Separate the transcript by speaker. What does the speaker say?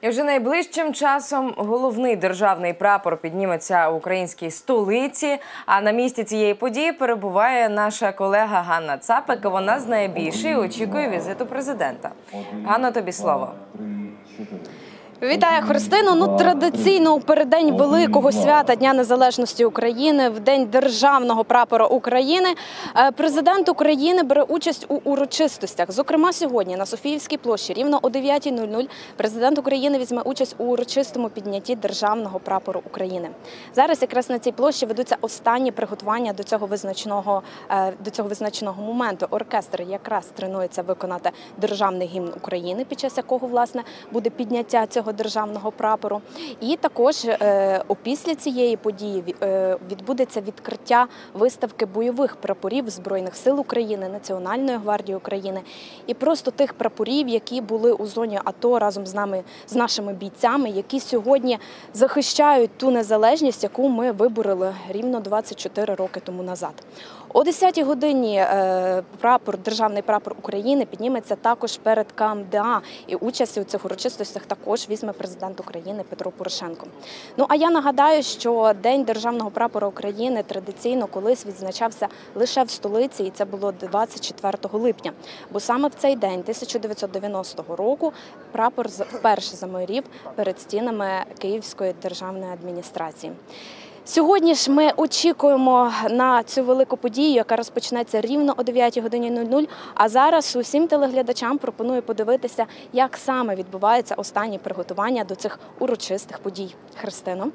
Speaker 1: І вже найближчим часом головний державний прапор підніметься в українській столиці. А на місці цієї події перебуває наша колега Ганна Цапик. Вона з найбільшої очікує візиту президента. Ганна, тобі слово.
Speaker 2: Вітаю Христину. Ну традиційно у переддень великого свята Дня Незалежності України, в день державного прапора України, е, президент України бере участь у урочистостях. Зокрема, сьогодні на Софіївській площі, рівно о 9.00, президент України візьме участь у урочистому піднятті державного прапору України. Зараз якраз на цій площі ведуться останні приготування до цього визначного е, до цього визначеного моменту. Оркестр якраз тренується виконати державний гімн України, під час якого власне буде підняття цього державного прапору. І також е, опісля цієї події е, відбудеться відкриття виставки бойових прапорів Збройних сил України, Національної гвардії України і просто тих прапорів, які були у зоні АТО разом з нами, з нашими бійцями, які сьогодні захищають ту незалежність, яку ми вибороли рівно 24 роки тому назад. О 10-й годині е, прапор, державний прапор України підніметься також перед КМДА. І участь у цих урочистостях також візьме президент України Петро Порошенко. Ну а я нагадаю, що День державного прапора України традиційно колись відзначався лише в столиці, і це було 24 липня. Бо саме в цей день, 1990 року, прапор вперше замайорів перед стінами Київської державної адміністрації. Сьогодні ж ми очікуємо на цю велику подію, яка розпочнеться рівно о 9 годині 00. А зараз усім телеглядачам пропоную подивитися, як саме відбуваються останні приготування до цих урочистих подій. Христино.